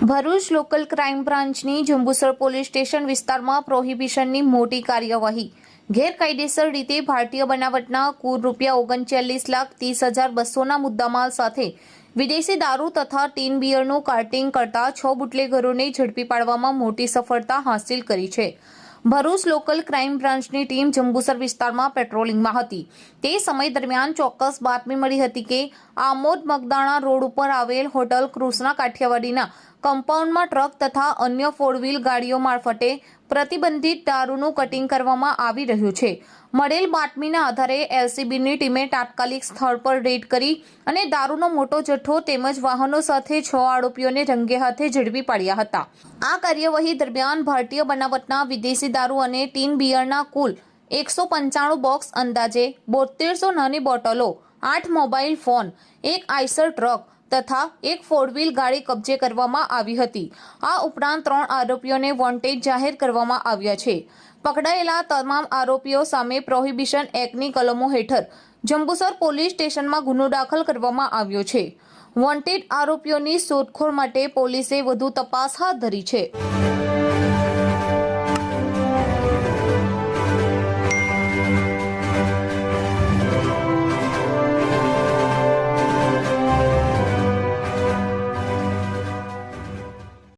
Bharuch local crime બ્રાન્ચની Jambusar police station વિસ્તારમાં પ્રોહિબિશનની મોટી કાર્યવાહી. ગેરકાયદેસર રીતે ભારતીય બનાવટના કુલ રૂપિયા ઓગણચાલીસ લાખ ત્રીસ હજાર બસોના મુદ્દામાલ સાથે વિદેશી દારૂ તથા ટીન બિયરનું કાર્ટિંગ કરતા છ બુટલેગરોને ઝડપી પાડવામાં મોટી સફળતા હાંસિલ કરી છે. ભરૂચ લોકલ ક્રાઇમ બ્રાન્ચની ટીમ જંબુસર વિસ્તારમાં પેટ્રોલિંગમાં હતી. તે સમય દરમિયાન ચોક્કસ બાતમી મળી હતી કે, આમોદ મગદાણા રોડ ઉપર આવેલ હોટલ કૃષ્ણા કાઠિયાવાડીના કમ્પાઉન્ડમાં ટ્રક તથા અન્ય ફોર વ્હીલ ગાડીઓ મારફતે પ્રતિબંધિત દારૂનું કટિંગ કરવામાં આવી રહ્યું છે. મળેલ બાતમીના આધારે એલસીબીની ટીમે તાત્કાલિક સ્થળ પર રેડ કરી અને દારૂનો મોટો જથ્થો તેમજ વાહનો સાથે છ આરોપીઓને રંગે હાથે ઝડપી પાડ્યા હતા. આ કાર્યવાહી દરમિયાન ભારતીય બનાવટના વિદેશી દારૂ અને ટીન બિયરના કુલ એકસો પંચાણું બોક્સ અંદાજે બોતેરસો નાની બોટલો, આઠ મોબાઈલ ફોન, એક આઈસર ટ્રક તથા એક ફોર વ્હીલ ગાડી કબજે કરવામાં આવી હતી. આ ઉપરાંત ત્રણ આરોપીઓને વોન્ટેડ જાહેર કરવામાં આવ્યા છે. પકડાયેલા તમામ આરોપીઓ સામે પ્રોહિબિશન એક્ટની કલમો હેઠળ જંબુસર પોલીસ સ્ટેશનમાં ગુનો દાખલ કરવામાં આવ્યો છે. વોન્ટેડ આરોપીઓની શોધખોળ માટે પોલીસે વધુ તપાસ હાથ ધરી છે.